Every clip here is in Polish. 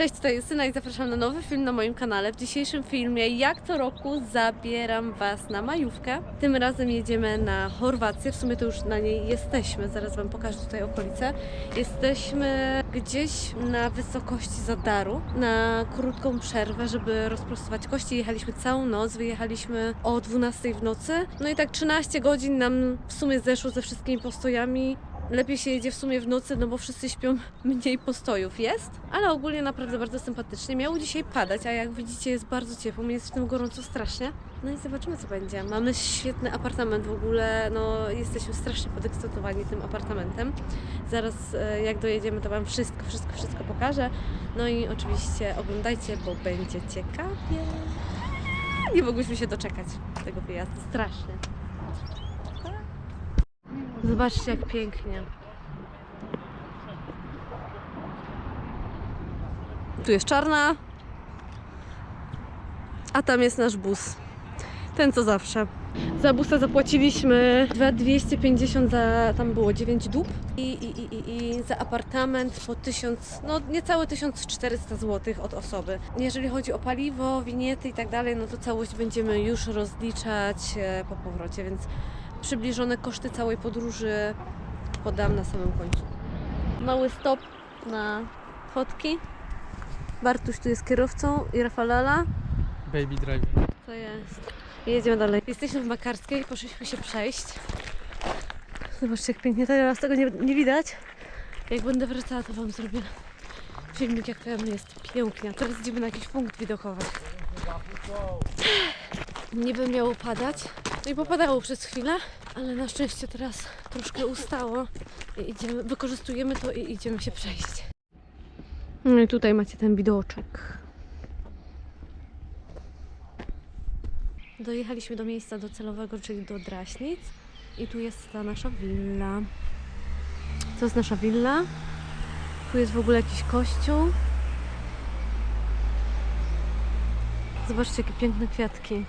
Cześć, tutaj Justyna i zapraszam na nowy film na moim kanale. W dzisiejszym filmie, jak co roku, zabieram Was na majówkę. Tym razem jedziemy na Chorwację, w sumie to już na niej jesteśmy, zaraz Wam pokażę tutaj okolice. Jesteśmy gdzieś na wysokości Zadaru, na krótką przerwę, żeby rozprostować kości. Jechaliśmy całą noc, wyjechaliśmy o 12 w nocy. No i tak 13 godzin nam w sumie zeszło ze wszystkimi postojami. Lepiej się jedzie w sumie w nocy, no bo wszyscy śpią, mniej postojów jest, ale ogólnie naprawdę bardzo sympatycznie. Miało dzisiaj padać, a jak widzicie jest bardzo ciepło, jest w tym gorąco strasznie. No i zobaczymy co będzie. Mamy świetny apartament w ogóle, no jesteśmy strasznie podekscytowani tym apartamentem. Zaraz e, jak dojedziemy to Wam wszystko, wszystko, wszystko pokażę. No i oczywiście oglądajcie, bo będzie ciekawie. Nie mogłyśmy się doczekać tego wyjazdu, strasznie. Zobaczcie jak pięknie. Tu jest czarna, a tam jest nasz bus. Ten co zawsze. Za busa zapłaciliśmy 250 za, tam było 9 dób i, i, i, i, i za apartament po 1000, no niecałe 1400 zł od osoby. Jeżeli chodzi o paliwo, winiety i tak dalej, no to całość będziemy już rozliczać e, po powrocie, więc przybliżone koszty całej podróży podam na samym końcu. Mały stop na fotki. Bartuś tu jest kierowcą i Rafalala. Baby driver. To jest. Jedziemy dalej. Jesteśmy w Makarskiej, poszliśmy się przejść. Zobaczcie jak pięknie, teraz tego nie, nie widać. Jak będę wracała, to Wam zrobię filmik, jak tam jest pięknie. Teraz idziemy na jakiś punkt widokowy. Niby miało padać. I popadało przez chwilę, ale na szczęście teraz troszkę ustało. I idziemy, wykorzystujemy to i idziemy się przejść. No i tutaj macie ten widoczek. Dojechaliśmy do miejsca docelowego, czyli do Draśnic. I tu jest ta nasza willa. To jest nasza willa. Tu jest w ogóle jakiś kościół. Zobaczcie, jakie piękne kwiatki.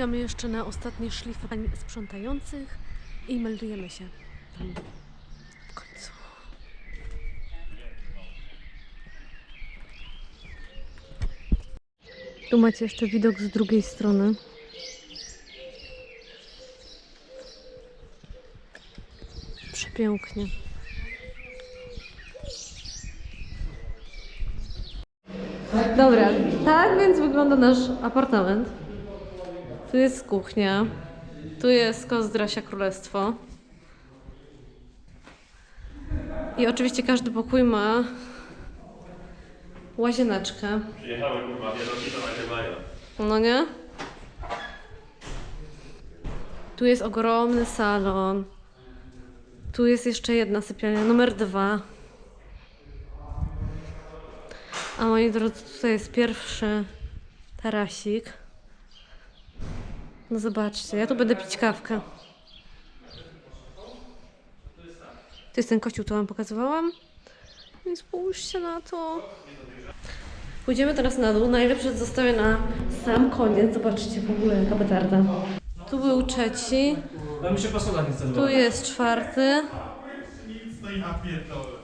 Czekamy jeszcze na ostatnie szlify pań sprzątających i meldujemy się w końcu. Tu macie jeszcze widok z drugiej strony. Przepięknie. Dobra, tak więc wygląda nasz apartament. Tu jest kuchnia. Tu jest Kozdrasia Królestwo. I oczywiście każdy pokój ma łazieneczkę. Przyjechały kurwa, wielki to nagrywają. No nie? Tu jest ogromny salon. Tu jest jeszcze jedna sypialnia, numer dwa. A moi drodzy, tutaj jest pierwszy tarasik. No zobaczcie, ja tu będę pić kawkę. To jest ten kościół, co wam pokazywałam. No I spójrzcie na to. Pójdziemy teraz na dół. Najlepsze zostawię na sam koniec. Zobaczcie w ogóle jaka petarda. Tu był trzeci, No mi się po schodach nie tu jest czwarty. No.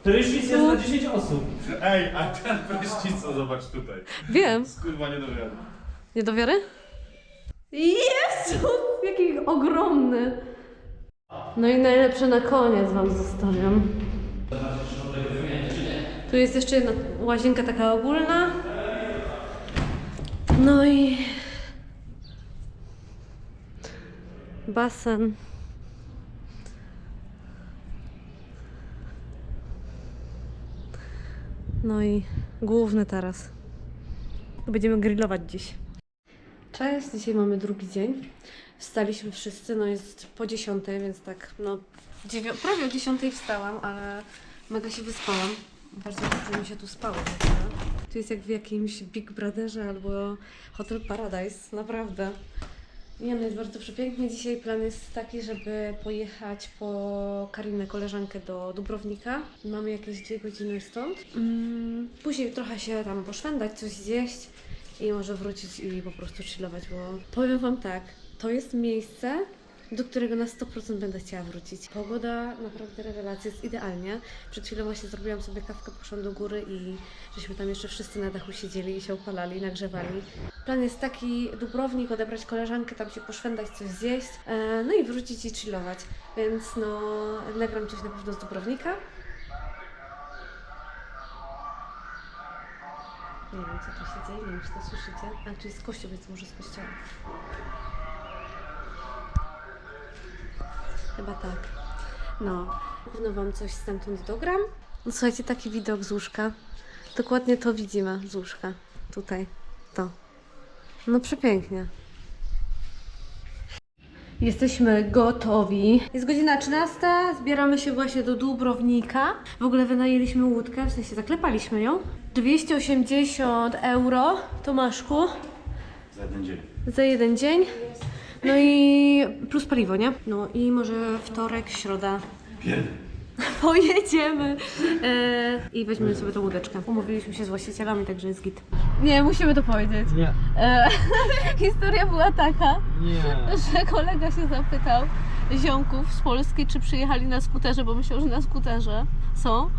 Prysznic jest na 10 osób. Ej, a ten prysznica zobacz tutaj. Wiem. Kurwa nie dowiadam. Nie do wiary? Jezu, jaki ogromny. No i najlepsze na koniec Wam zostawiam. Tu jest jeszcze jedna łazienka taka ogólna. No i basen. No i główny taras. Będziemy grillować dziś. Cześć, dzisiaj mamy drugi dzień. Wstaliśmy wszyscy, no jest po 10, więc tak, no prawie o 10 wstałam, ale mega się wyspałam. Bardzo dobrze mi się tu spało. ogóle. Tu jest jak w jakimś Big Brotherze albo Hotel Paradise, naprawdę. Nie no, jest bardzo przepięknie. Dzisiaj plan jest taki, żeby pojechać po Karinę, koleżankę do Dubrownika. Mamy jakieś dwie godziny stąd. Mm, później trochę się tam poszwendać, coś zjeść i może wrócić i po prostu chillować, bo powiem Wam tak, to jest miejsce, do którego na 100% będę chciała wrócić. Pogoda naprawdę rewelacja, jest idealnie. Przed chwilą właśnie zrobiłam sobie kawkę, poszłam do góry i żeśmy tam jeszcze wszyscy na dachu siedzieli i się opalali, nagrzewali. Plan jest taki, Dubrownik, odebrać koleżankę, tam się poszwendać, coś zjeść, e, no i wrócić i chillować. Więc no, nagram coś na pewno z Dubrownika. Nie wiem, co tu się dzieje, nie wiem, czy to słyszycie. A, tu jest kościół, więc może z kościoła. Chyba tak. No, pewno Wam coś stamtąd dogram. No, słuchajcie, taki widok z łóżka. Dokładnie to widzimy z łóżka. Tutaj. To. No przepięknie. Jesteśmy gotowi. Jest godzina 13, zbieramy się właśnie do Dubrownika. W ogóle wynajęliśmy łódkę, w sensie zaklepaliśmy ją. 280 euro, Tomaszku, Za jeden dzień. za jeden dzień. No i plus paliwo, nie? No i może wtorek, środa Jeden. pojedziemy e, i weźmiemy sobie tą łódeczkę. Umówiliśmy się z właścicielami, także jest git. Nie, musimy to powiedzieć. Nie. E, historia była taka, Nie. że kolega się zapytał ziomków z Polski, czy przyjechali na skuterze, bo myślał, że na skuterze są.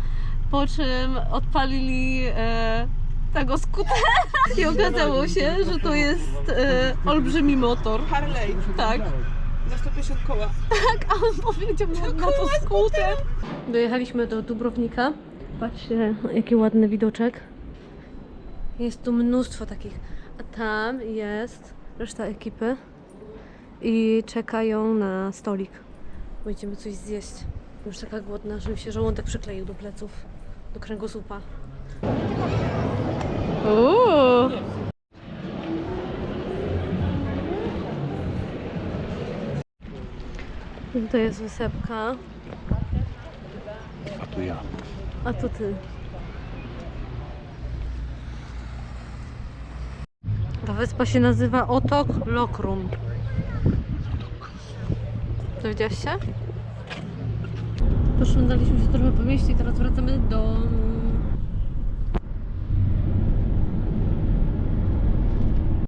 Po czym odpalili e, tego skutera i okazało się, że to jest e, olbrzymi motor. Harley Tak. na 150 koła. A on powiedział no, na to skuter. Dojechaliśmy do Dubrownika. Patrzcie, jaki ładny widoczek. Jest tu mnóstwo takich. A tam jest reszta ekipy i czekają na stolik. Będziemy coś zjeść. Już taka głodna, że mi się żołądek przykleił do pleców, do kręgosłupa. Uuu. To jest wysepka, A tu ja. a to ty. Ta wyspa się nazywa Otok Lokrum. Dowiedziałaś się? Poszłądaliśmy się trochę po mieście i teraz wracamy do.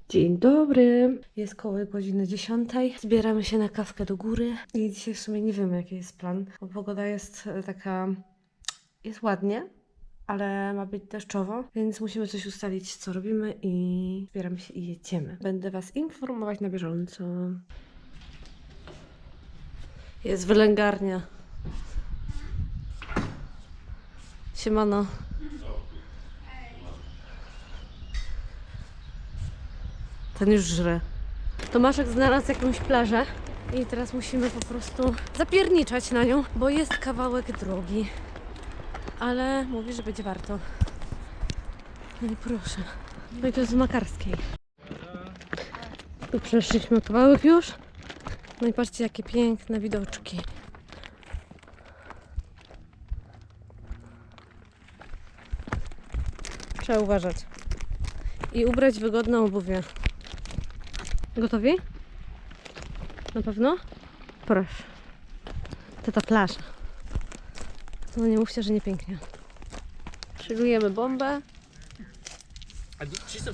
Dzień dobry. Jest koło godziny 10. Zbieramy się na kawkę do góry. I dzisiaj w sumie nie wiemy, jaki jest plan, bo pogoda jest e, taka. Jest ładnie, ale ma być deszczowo, więc musimy coś ustalić, co robimy i zbieramy się i jedziemy. Będę Was informować na bieżąco. Jest wylęgarnia. Siemano. Ten już żre. Tomaszek znalazł jakąś plażę i teraz musimy po prostu zapierniczać na nią, bo jest kawałek drogi. Ale mówi, że będzie warto. No i proszę. No i to jest z Makarskiej. Tu przeszliśmy kawałek już. No i patrzcie, jakie piękne widoczki. Trzeba uważać. I ubrać wygodne obuwie. Gotowi? Na pewno? Proszę. To ta plaża. No nie mówcie, że nie pięknie. Szylujemy bombę, A czysto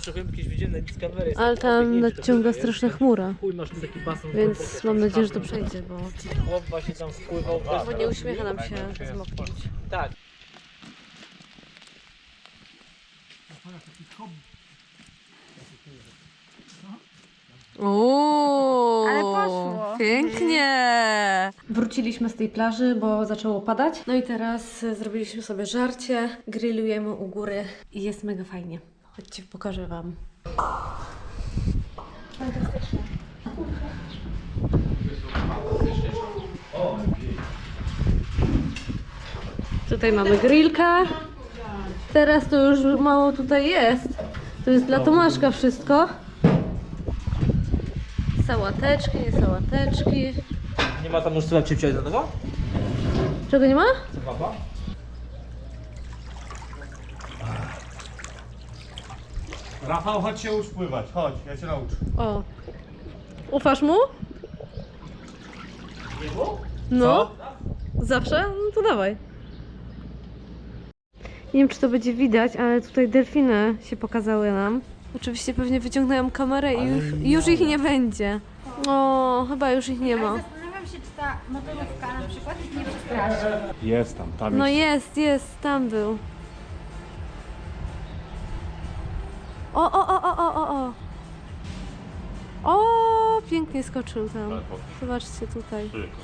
na Discovery. ale tam nadciąga straszna jest. chmura. Chuj, masz tu taki basen. Więc mam nadzieję, że to przejdzie, bo, Chłop właśnie tam spływał. bo nie uśmiecha nam się zmoknąć. Tak. Uuu, Ale poszło. Pięknie! Wróciliśmy z tej plaży, bo zaczęło padać. No i teraz zrobiliśmy sobie żarcie, grillujemy u góry i jest mega fajnie. Chodźcie, pokażę Wam. Tutaj mamy grillka. Teraz to już mało tutaj jest. To jest dla Tomaszka wszystko. Sałateczki, nie sałateczki. Nie ma tam już co cię za nowo? Czego nie ma? Baba? Rafał, chodź się pływać. Chodź, ja cię nauczę. O. Ufasz mu? No. Zawsze? No to dawaj. Nie wiem, czy to będzie widać, ale tutaj delfiny się pokazały nam. Oczywiście pewnie wyciągnęłam kamerę i już, już ich nie będzie. O, chyba już ich nie ma. Motorówka na przykład ich nie przestraszy. Jest tam, tam No jest. jest, jest, tam był. O, o, o, o, o, o, o. O, pięknie skoczył tam. Ale po- Zobaczcie tutaj. Tylko.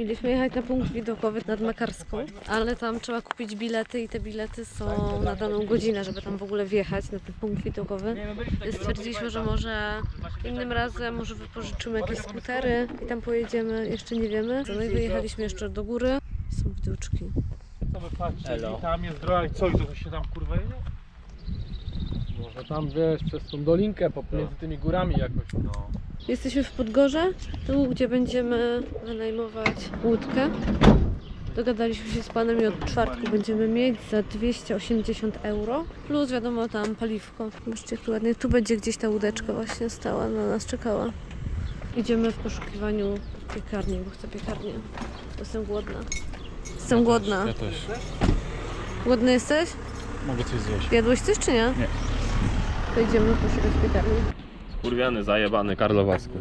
Mieliśmy jechać na punkt widokowy nad Makarską, ale tam trzeba kupić bilety i te bilety są na daną godzinę, żeby tam w ogóle wjechać na ten punkt widokowy. Więc stwierdziliśmy, że może innym razem może wypożyczymy jakieś skutery i tam pojedziemy, jeszcze nie wiemy. No i wyjechaliśmy jeszcze do góry. Są widoczki. Co wy patrzcie, Elo. i tam jest droga i co, i to się tam kurwa jedzie? Może tam wiesz, przez tą dolinkę pomiędzy tymi górami jakoś. No. Jesteśmy w Podgorze, tu gdzie będziemy wynajmować łódkę. Dogadaliśmy się z panem i od czwartku będziemy mieć za 280 euro. Plus wiadomo tam paliwko. Zobaczcie jak tu ładnie. Tu będzie gdzieś ta łódeczka właśnie stała, na nas czekała. Idziemy w poszukiwaniu piekarni, bo chcę piekarnię. Bo Jestem głodna. Jestem głodna. Ja też. Głodny jesteś? Mogę coś zjeść. Jadłeś coś czy nie? Nie. To idziemy poszukać piekarni. Kurwiany, zajebany, karlowasku.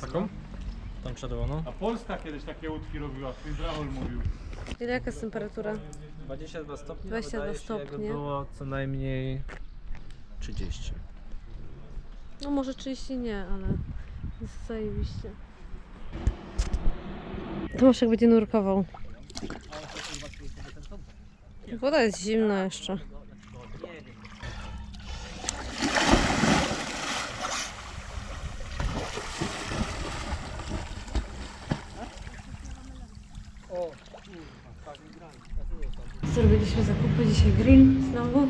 Taką? Tam czerwoną. A Polska kiedyś takie łódki robiła, twój Braul mówił. Ile jaka jest temperatura? 22 stopnie. 22 wydaje się, jakby stopnie. było co najmniej 30. No może 30 nie, ale jest zajebiście. Tomaszek będzie nurkował. Woda jest zimna jeszcze. Zrobiliśmy zakupy, dzisiaj grill znowu.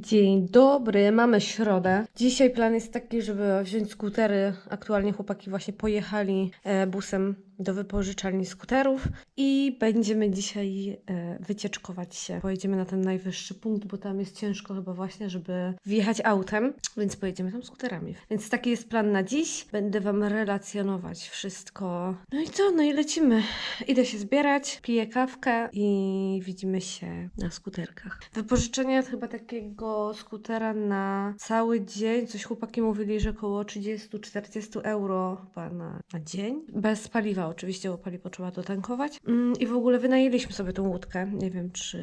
Dzień dobry, mamy środę. Dzisiaj plan jest taki, żeby wziąć skutery. Aktualnie chłopaki właśnie pojechali e, busem do wypożyczalni skuterów i będziemy dzisiaj e, wycieczkować się. Pojedziemy na ten najwyższy punkt, bo tam jest ciężko chyba właśnie, żeby wjechać autem, więc pojedziemy tam skuterami. Więc taki jest plan na dziś. Będę Wam relacjonować wszystko. No i co? No i lecimy. Idę się zbierać, piję kawkę i widzimy się na skuterkach. Wypożyczenie chyba takiego skutera na cały dzień. Coś chłopaki mówili, że około 30-40 euro chyba na, na dzień. Bez paliwa oczywiście, bo paliwo trzeba dotankować. Mm, I w ogóle wynajęliśmy sobie tą łódkę. Nie wiem, czy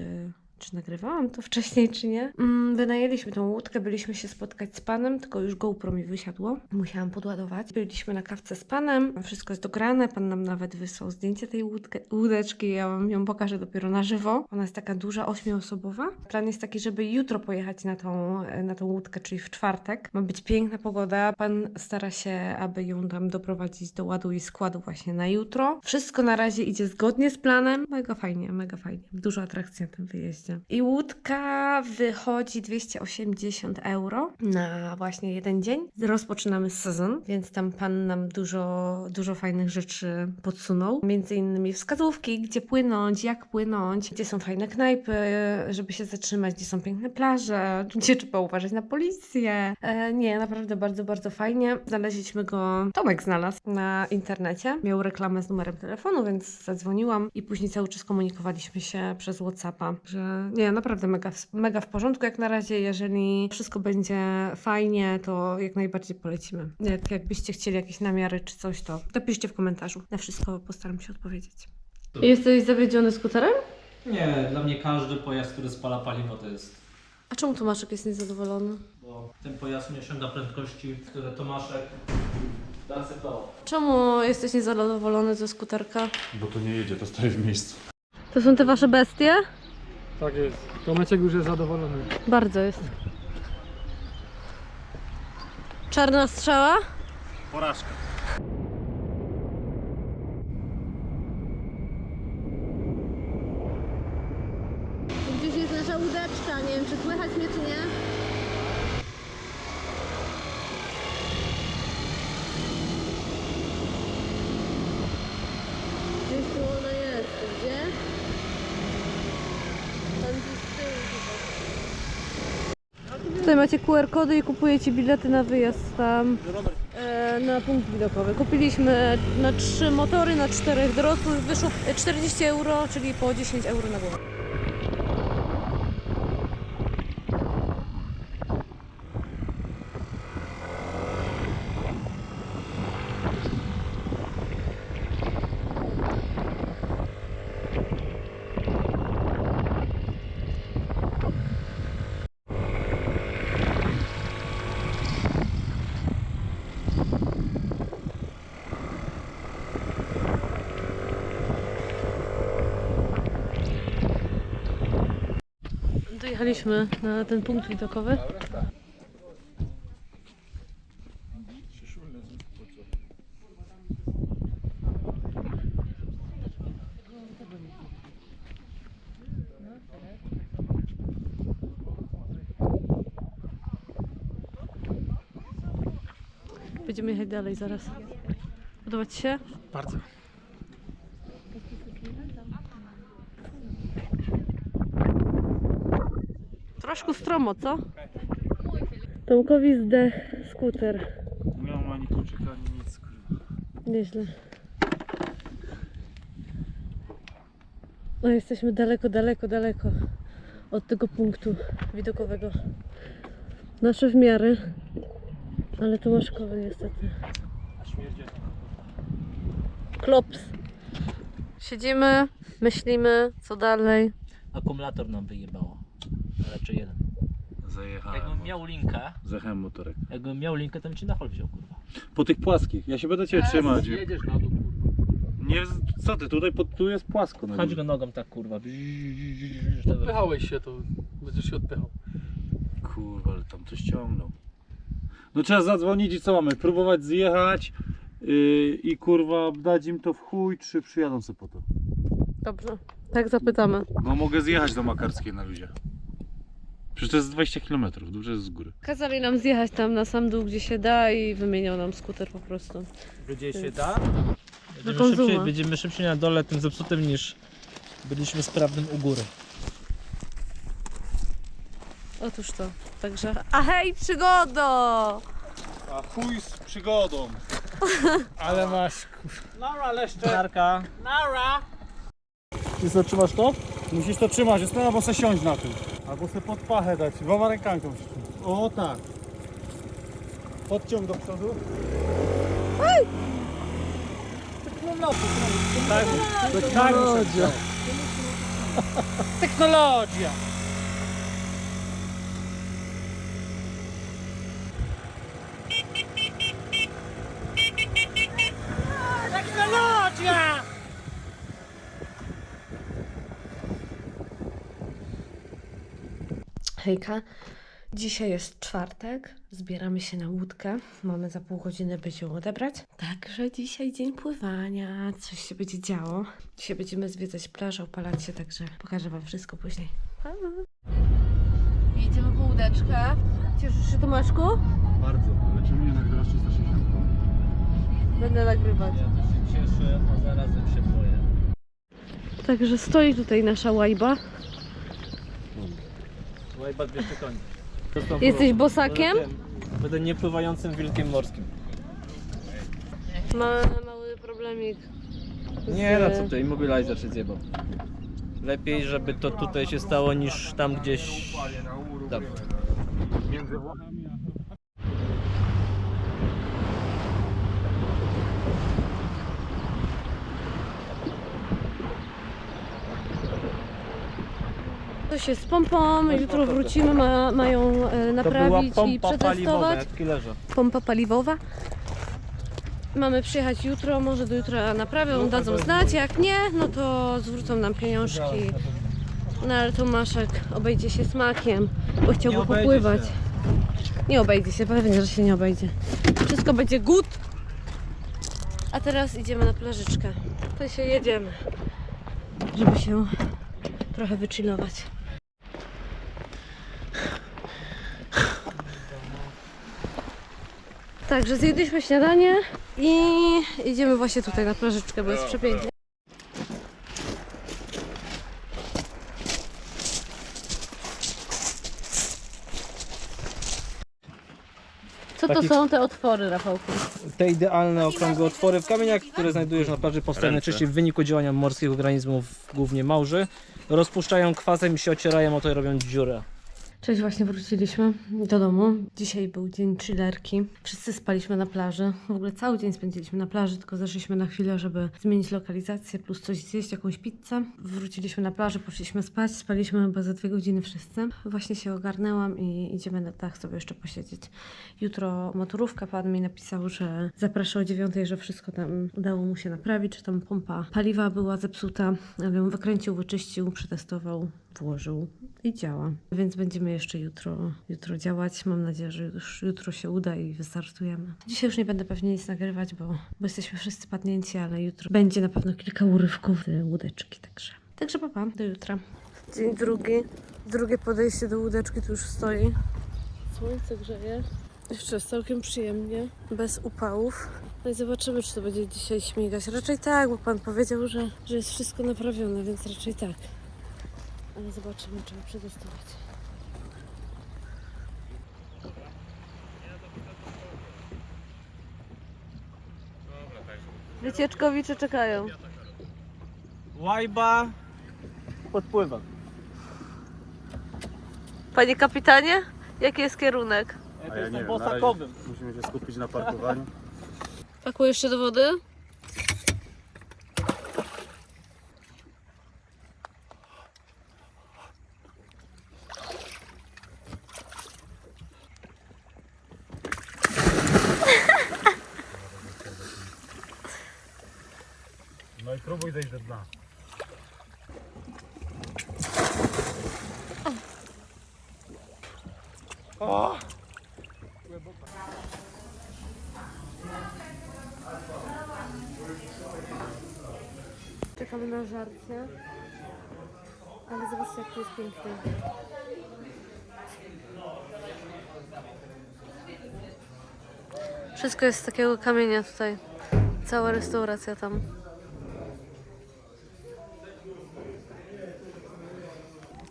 czy nagrywałam to wcześniej, czy nie. Mm, wynajęliśmy tą łódkę, byliśmy się spotkać z panem, tylko już GoPro mi wysiadło. Musiałam podładować. Byliśmy na kawce z panem, wszystko jest dograne, pan nam nawet wysłał zdjęcie tej łódkę, łódeczki, ja wam ją pokażę dopiero na żywo. Ona jest taka duża, ośmioosobowa. Plan jest taki, żeby jutro pojechać na tą, na tą łódkę, czyli w czwartek. Ma być piękna pogoda, pan stara się, aby ją tam doprowadzić do ładu i składu właśnie na jutro. Wszystko na razie idzie zgodnie z planem. Mega fajnie, mega fajnie. Dużo atrakcji na tym wyjeździe. I łódka wychodzi 280 euro na właśnie jeden dzień. Rozpoczynamy sezon, więc tam pan nam dużo, dużo fajnych rzeczy podsunął. Między innymi wskazówki, gdzie płynąć, jak płynąć, gdzie są fajne knajpy, żeby się zatrzymać, gdzie są piękne plaże, gdzie trzeba uważać na policję. E, nie, naprawdę bardzo, bardzo fajnie. Znaleźliśmy go, Tomek znalazł na internecie. Miał reklamę z numerem telefonu, więc zadzwoniłam i później cały czas komunikowaliśmy się przez Whatsappa, że nie, naprawdę mega, mega w porządku jak na razie. Jeżeli wszystko będzie fajnie, to jak najbardziej polecimy. Jak, jakbyście chcieli jakieś namiary czy coś, to napiszcie w komentarzu. Na wszystko postaram się odpowiedzieć. Jesteś zawiedziony skuterem? Nie, dla mnie każdy pojazd, który spala paliwo to jest. A czemu Tomaszek jest niezadowolony? Bo ten pojazd nie osiąga prędkości, które Tomaszek zaakceptował. Czemu jesteś niezadowolony ze skuterka? Bo to nie jedzie, to stoi w miejscu. To są te wasze bestie? Tak jest. Tomeczek już jest zadowolony. Bardzo jest. Czarna strzała? Porażka. Gdzieś jest nasza łódeczka, nie wiem czy słychać mnie czy nie. Gdzieś tu ona jest, gdzie? Tam gdzieś z tyłu chyba. Tutaj macie QR kody i kupujecie bilety na wyjazd tam. e, na punkt widokowy. Kupiliśmy na trzy motory, na czterech dorosłych. Wyszło 40 euro, czyli po 10 euro na głowę. Dojechaliśmy na ten punkt widokowy. Będziemy jechać dalej zaraz. Podoba Ci się? Bardzo. Troszkę stromo, co? Tomkowi zdech skuter. Nie mam ani kluczyka, ani nic. Nieźle. No jesteśmy daleko, daleko, daleko od tego punktu widokowego. Nasze w miarę, ale Tomaszkowe niestety. Klops. Siedzimy, myślimy, co dalej. Akumulator nam wyjebało. Raczej jeden. Zajechałem. Jakbym miał linkę, Zajechałem motorek. jakbym miał linkę, to bym ci na hol wziął, kurwa. Po tych płaskich. Ja się będę cię trzymać. Jedziesz na dół, kurwa. Nie, co ty, tutaj pod, tu jest płasko. Na Chodź górze. go nogą tak, kurwa. Odpychałeś się, to będziesz się odpychał. Kurwa, ale tam coś ciągnął. No trzeba zadzwonić i co mamy? Próbować zjechać yy, i kurwa dać im to w chuj, czy przyjadą sobie po to. Dobrze, tak zapytamy. Bo mogę zjechać do Makarskiej na luzie. Przecież to jest 20 km, dobrze jest z góry. Kazali nam zjechać tam na sam dół, gdzie się da i wymieniał nam skuter po prostu. Gdzie się da? Będziemy szybciej, będziemy szybciej na dole tym zepsutym niż byliśmy sprawnym u góry. Otóż to, także... A hej, przygodo! A chuj z przygodą. Ale masz, Nara, Leszczek. Narka. Nara. Ty co, trzymasz to? Musisz to trzymać, jest albo se siąść na tym. Albo se pod pachę dać, dwoma musisz. O tak. Podciąg do przodu. technologia. Technologia. Technologia! Hejka, dzisiaj jest czwartek, zbieramy się na łódkę, mamy za pół godziny być ją odebrać. Także dzisiaj dzień pływania, coś się będzie działo. Dzisiaj będziemy zwiedzać plażę, opalać się, także pokażę Wam wszystko później. Pa! Jedziemy po łódeczkę. Cieszysz się Tomaszku? Bardzo, ale czemu nie nagrywasz 360? Będę nagrywać. Ja też się cieszę, a zarazem się boję. Także stoi tutaj nasza łajba. Łajba 200 koni. Jesteś bosakiem? Będę, będę niepływającym wilkiem morskim. Mamy mały problemik. z- Nie no co ty, immobilizer się zjebał. Lepiej, żeby to tutaj się stało niż tam gdzieś... Tam. Między Włochami Coś jest z pompą, jutro wrócimy, ma, mają e, naprawić i przetestować. Pompa paliwowa. Mamy przyjechać jutro, może do jutra naprawią, dadzą znać, jak nie, no to zwrócą nam pieniążki. No ale Tomaszek obejdzie się smakiem, bo chciałby popływać. się. Nie obejdzie się, pewnie, że się nie obejdzie. Wszystko będzie good. A teraz idziemy na plażyczkę. To się jedziemy, żeby się trochę wychillować. Także zjedliśmy śniadanie i idziemy właśnie tutaj na plażyczkę, bo jest przepięknie. Co to Takich- są te otwory, Rafałku? Te idealne okrągłe otwory w kamieniach, które znajdujesz na plaży powstają najczęściej w wyniku działania morskich organizmów, głównie małży. Rozpuszczają kwasem i się ocierają o to i robią dziurę. Cześć, właśnie wróciliśmy do domu. Dzisiaj był dzień chillerki. Wszyscy spaliśmy na plaży. W ogóle cały dzień spędziliśmy na plaży, tylko zeszliśmy na chwilę, żeby zmienić lokalizację, plus coś zjeść, jakąś pizzę. Wróciliśmy na plażę, poszliśmy spać, spaliśmy chyba za dwie godziny wszyscy. Właśnie się ogarnęłam i idziemy na dach sobie jeszcze posiedzieć. Jutro motorówka, pan mi napisał, że zaprasza o dziewiątej, że wszystko tam udało mu się naprawić, że tam pompa paliwa była zepsuta, ale ją wykręcił, wyczyścił, przetestował, włożył i działa. Więc będziemy jeszcze jutro, jutro działać. Mam nadzieję, że już jutro się uda i wystartujemy. Dzisiaj już nie będę pewnie nic nagrywać, bo, bo jesteśmy wszyscy padnięci, ale jutro będzie na pewno kilka urywków z łódeczki, także. Także papa, do jutra. Dzień drugi. Drugie podejście do łódeczki tu już stoi. Słońce grzeje. Jeszcze jest całkiem przyjemnie, bez upałów. No i zobaczymy, czy to będzie dzisiaj śmigać. Raczej tak, bo pan powiedział, że, że jest wszystko naprawione, więc raczej tak. Ale zobaczymy, trzeba przetestować. Wycieczkowicze czekają. Łajba podpływa. Panie kapitanie, jaki jest kierunek? Ja to jestem bosakowym. musimy się skupić na parkowaniu. Pakujesz się do wody? No i próbuj zejść do dna. Czekamy na żarcie. Ale piękne. Wszystko jest z takiego kamienia tutaj. Cała restauracja tam.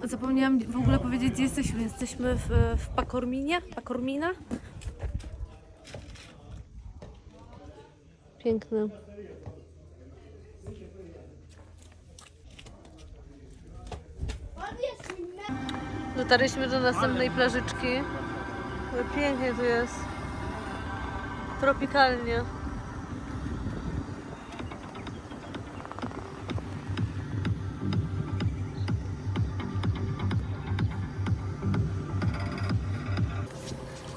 Zapomniałam w ogóle powiedzieć, gdzie jesteśmy. Jesteśmy w, w Pakorminie. Pakormina? Piękne. Dotarliśmy do następnej plażyczki. Pięknie tu jest. Tropikalnie.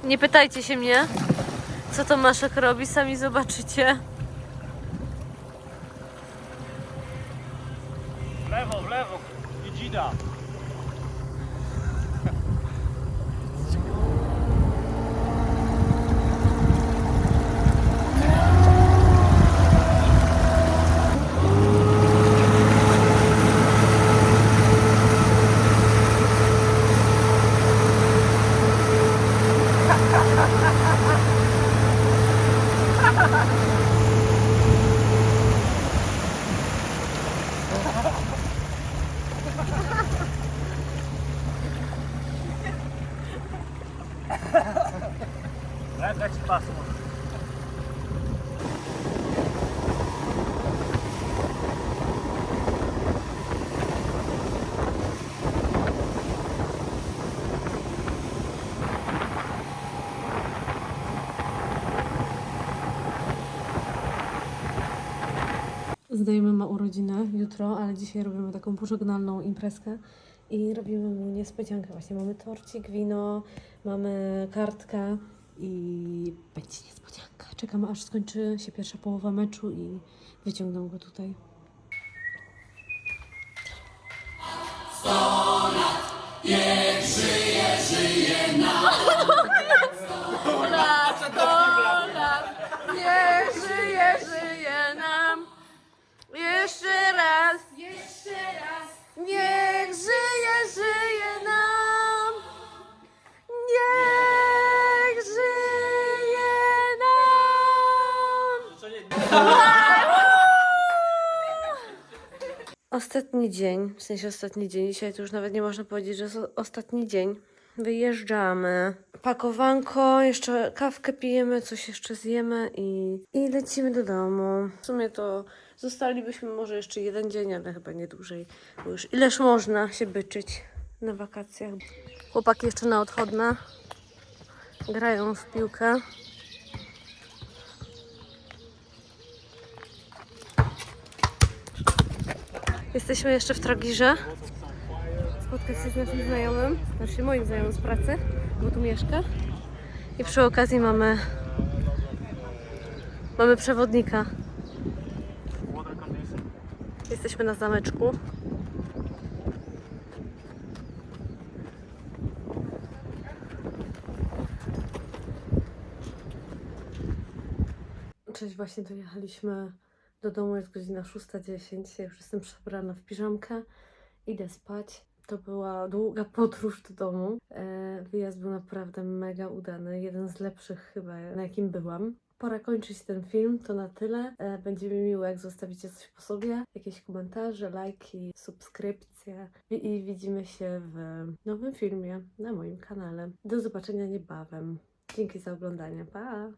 Nie pytajcie się mnie, co Tomaszek robi, sami zobaczycie. W lewo, w lewo i Znajomy ma urodziny jutro, ale dzisiaj robimy taką pożegnalną imprezkę i robimy mu niespodziankę. Właśnie mamy torcik, wino, mamy kartkę i będzie niespodzianka. Czekamy aż skończy się pierwsza połowa meczu i wyciągną go tutaj. Nie żyje, żyje nam. Jeszcze raz. Jeszcze raz. Niech żyje, żyje nam. Niech żyje nam. Ostatni dzień, w sensie ostatni dzień, dzisiaj to już nawet nie można powiedzieć, że jest ostatni dzień wyjeżdżamy. Pakowanko, jeszcze kawkę pijemy, coś jeszcze zjemy i, i lecimy do domu. W sumie to zostalibyśmy może jeszcze jeden dzień, ale chyba nie dłużej, bo już ileż można się byczyć na wakacjach. Chłopaki jeszcze na odchodne grają w piłkę. Jesteśmy jeszcze w Tragirze. Spotkać się z naszym znajomym, znaczy moim znajomym z pracy, bo tu mieszka. I przy okazji mamy mamy przewodnika. Jesteśmy na zameczku. Cześć, właśnie dojechaliśmy do domu, jest godzina 6.10. Ja już jestem przebrana w piżamkę. Idę spać. To była długa podróż do domu. E, wyjazd był naprawdę mega udany. Jeden z lepszych chyba, na jakim byłam. Pora kończyć ten film, to na tyle. E, będzie mi miło, jak zostawicie coś po sobie. Jakieś komentarze, lajki, subskrypcje. I, I widzimy się w nowym filmie na moim kanale. Do zobaczenia niebawem. Dzięki za oglądanie. Pa!